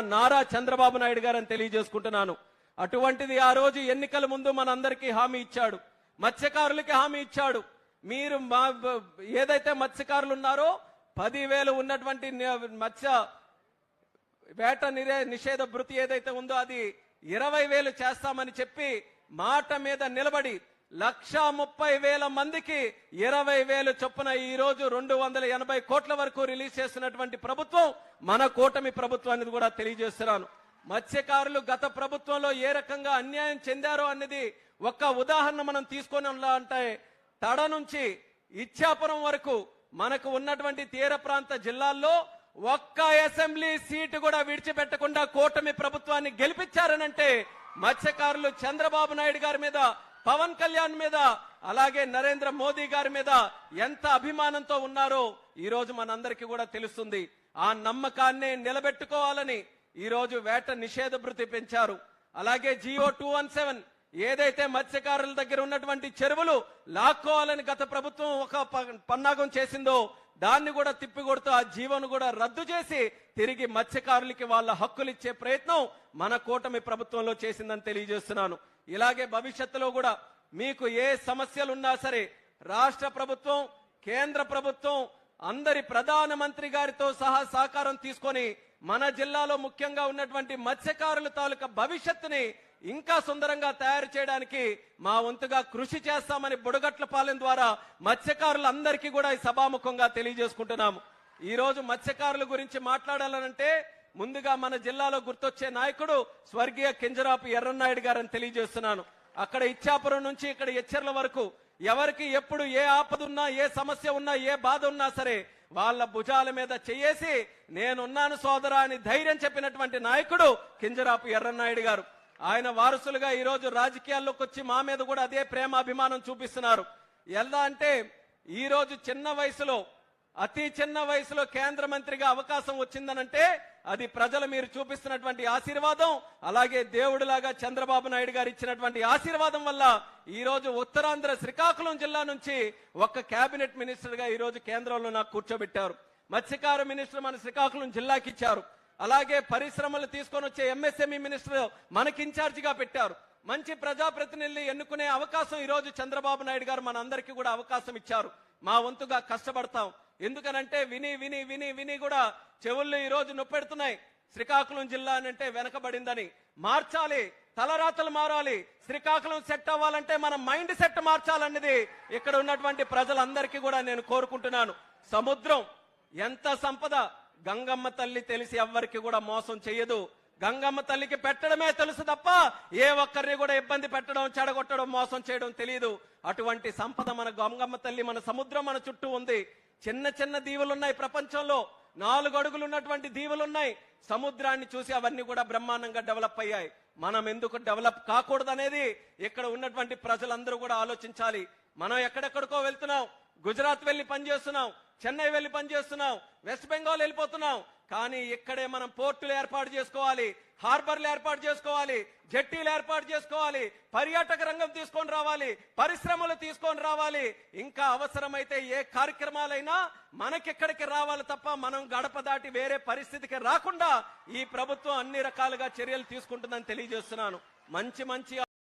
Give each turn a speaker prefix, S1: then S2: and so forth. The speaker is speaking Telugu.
S1: నారా చంద్రబాబు నాయుడు గారని తెలియజేసుకుంటున్నాను. అటువంటిది ఆ రోజు ఎన్నికల ముందు మనందరికీ హామీ ఇచ్చాడు. మత్స్యకారులకి హామీ ఇచ్చాడు. మీరు మా- ఏదైతే మత్స్యకారులు ఉన్నారో పదివేలు ఉన్నటువంటి మత్స్య వేట నిరే నిషేధ భృతి ఏదైతే ఉందో అది ఇరవై వేలు చేస్తామని చెప్పి మాట మీద నిలబడి లక్ష ముప్పై వేల మందికి ఇరవై వేలు చొప్పున ఈ రోజు రెండు వందల ఎనభై కోట్ల వరకు రిలీజ్ చేస్తున్నటువంటి ప్రభుత్వం మన కూటమి ప్రభుత్వం అనేది కూడా తెలియజేస్తున్నాను. మత్స్యకారులు గత ప్రభుత్వంలో ఏ రకంగా అన్యాయం చెందారో అన్నది ఒక్క ఉదాహరణ మనం తీసుకొని అంటే తడ నుంచి ఇచ్చాపురం వరకు మనకు ఉన్నటువంటి తీర ప్రాంత జిల్లాల్లో ఒక్క అసెంబ్లీ సీటు కూడా విడిచిపెట్టకుండా కూటమి ప్రభుత్వాన్ని గెలిపించారనంటే మత్స్యకారులు చంద్రబాబు నాయుడు గారి మీద పవన్ కళ్యాణ్ మీద అలాగే నరేంద్ర మోదీ గారి మీద ఎంత అభిమానంతో ఉన్నారో ఈ రోజు మనందరికీ కూడా తెలుస్తుంది. ఆ నమ్మకాన్ని నిలబెట్టుకోవాలని ఈ రోజు వేట నిషేధ భృతి పెంచారు. అలాగే జియో టూ వన్ సెవెన్ ఏదైతే మత్స్యకారుల దగ్గర ఉన్నటువంటి చెరువులు లాక్కోవాలని గత ప్రభుత్వం ఒక ప- పన్నాగం చేసిందో దాన్ని కూడా తిప్పికొడుతూ ఆ జీవను కూడా రద్దు చేసి తిరిగి మత్స్యకారులకి వాళ్ళ హక్కులు ఇచ్చే ప్రయత్నం మన కూటమి ప్రభుత్వంలో చేసిందని తెలియజేస్తున్నాను. ఇలాగే భవిష్యత్తులో కూడా మీకు ఏ సమస్యలున్నా సరే రాష్ట్ర ప్రభుత్వం కేంద్ర ప్రభుత్వం అందరి ప్రధానమంత్రి గారితో సహా సహకారం తీసుకొని మన జిల్లాలో ముఖ్యంగా ఉన్నటువంటి మత్స్యకారుల తాలూకా భవిష్యత్తుని ఇంకా సుందరంగా తయారు చేయడానికి మా వంతుగా కృషి చేస్తామని బుడగట్ల పాలెం ద్వారా మత్స్యకారులందరికీ కూడా ఈ సభాముఖంగా తెలియజేసుకుంటున్నాము. ఈ రోజు మత్స్యకారుల గురించి మాట్లాడాలనంటే ముందుగా మన జిల్లాలో గుర్తొచ్చే నాయకుడు స్వర్గీయ కింజరాపు ఎర్రన్నాయుడు గారని తెలియజేస్తున్నాను. అక్కడ ఇచ్చాపురం నుంచి ఇక్కడ ఎచ్చర్ల వరకు ఎవరికి ఎప్పుడు ఏ ఆపదున్నా ఏ సమస్య ఉన్నా ఏ బాధ ఉన్నా సరే వాళ్ళ భుజాల మీద చేయేసి నేనున్నాను సోదరా అని ధైర్యం చెప్పినటువంటి నాయకుడు కింజరాపు ఎర్రన్నాయుడు గారు. ఆయన వారసులుగా ఈరోజు రాజకీయాల్లోకి వచ్చి మా మీద కూడా అదే ప్రేమ అభిమానం చూపిస్తున్నారు. ఎలా అంటే ఈరోజు చిన్న వయసులో అతి చిన్న వయసులో కేంద్ర మంత్రిగా అవకాశం వచ్చిందనంటే అది ప్రజలు మీరు చూపిస్తున్నటువంటి ఆశీర్వాదం అలాగే దేవుడిలాగా చంద్రబాబు నాయుడు గారు ఇచ్చినటువంటి ఆశీర్వాదం వల్ల ఈ రోజు ఉత్తరాంధ్ర శ్రీకాకుళం జిల్లా నుంచి ఒక్క కేబినెట్ మినిస్టర్గా ఈ రోజు కేంద్రంలో నాకు కూర్చోబెట్టారు. మత్స్యకార మినిస్టర్ మన శ్రీకాకుళం జిల్లాకి ఇచ్చారు. అలాగే పరిశ్రమలు తీసుకొని వచ్చే ఎంఎస్ఎంఈ మినిస్టర్ మనకి ఇన్ఛార్జిగా పెట్టారు. మంచి ప్రజాప్రతినిధులు ఎన్నుకునే అవకాశం ఈ రోజు చంద్రబాబు నాయుడు గారు మన అందరికీ కూడా అవకాశం ఇచ్చారు. మా వంతుగా కష్టపడతాం. ఎందుకనంటే విని విని విని విని కూడా చెవుళ్ళు ఈ రోజు నొప్పెడుతున్నాయి. శ్రీకాకుళం జిల్లా అని అంటే వెనకబడిందని. మార్చాలి తలరాతలు మారాలి. శ్రీకాకుళం సెట్ అవ్వాలంటే మన మైండ్ సెట్ మార్చాలన్నది ఇక్కడ ఉన్నటువంటి ప్రజలందరికీ కూడా నేను కోరుకుంటున్నాను. సముద్రం ఎంత సంపద గంగమ్మ తల్లి తెలిసి ఎవ్వరికి కూడా మోసం చేయదు గంగమ్మ తల్లికి పెట్టడమే తెలుసు తప్ప ఏ ఒక్కరిని కూడా ఇబ్బంది పెట్టడం చెడగొట్టడం మోసం చేయడం తెలియదు అటువంటి సంపద మన గంగమ్మ తల్లి మన సముద్రం మన చుట్టూ ఉంది. చిన్న చిన్న దీవులున్నాయి ప్రపంచంలో. నాలుగు అడుగులు ఉన్నటువంటి దీవులున్నాయి. సముద్రాన్ని చూసి అవన్నీ కూడా బ్రహ్మాండంగా డెవలప్ అయ్యాయి. మనం ఎందుకు డెవలప్ కాకూడదనేది ఇక్కడ ఉన్నటువంటి ప్రజలందరూ కూడా ఆలోచించాలి. మనం ఎక్కడెక్కడికో వెళ్తున్నాం. గుజరాత్ వెళ్ళి పనిచేస్తున్నాం. చెన్నై వెళ్ళి పనిచేస్తున్నాం. వెస్ట్ బెంగాల్ వెళ్ళిపోతున్నాం. కానీ ఇక్కడే మనం పోర్టులు ఏర్పాటు చేసుకోవాలి హార్బర్లు ఏర్పాటు చేసుకోవాలి జట్టీలు ఏర్పాటు చేసుకోవాలి పర్యాటక రంగం తీసుకొని రావాలి పరిశ్రమలు తీసుకొని రావాలి. ఇంకా అవసరమైతే ఏ కార్యక్రమాలైనా మనకెక్కడికి రావాలి తప్ప మనం గడప దాటి వేరే పరిస్థితికి రాకుండా ఈ ప్రభుత్వం అన్ని రకాలుగా చర్యలు తీసుకుంటుందని తెలియజేస్తున్నాను. మంచి మంచి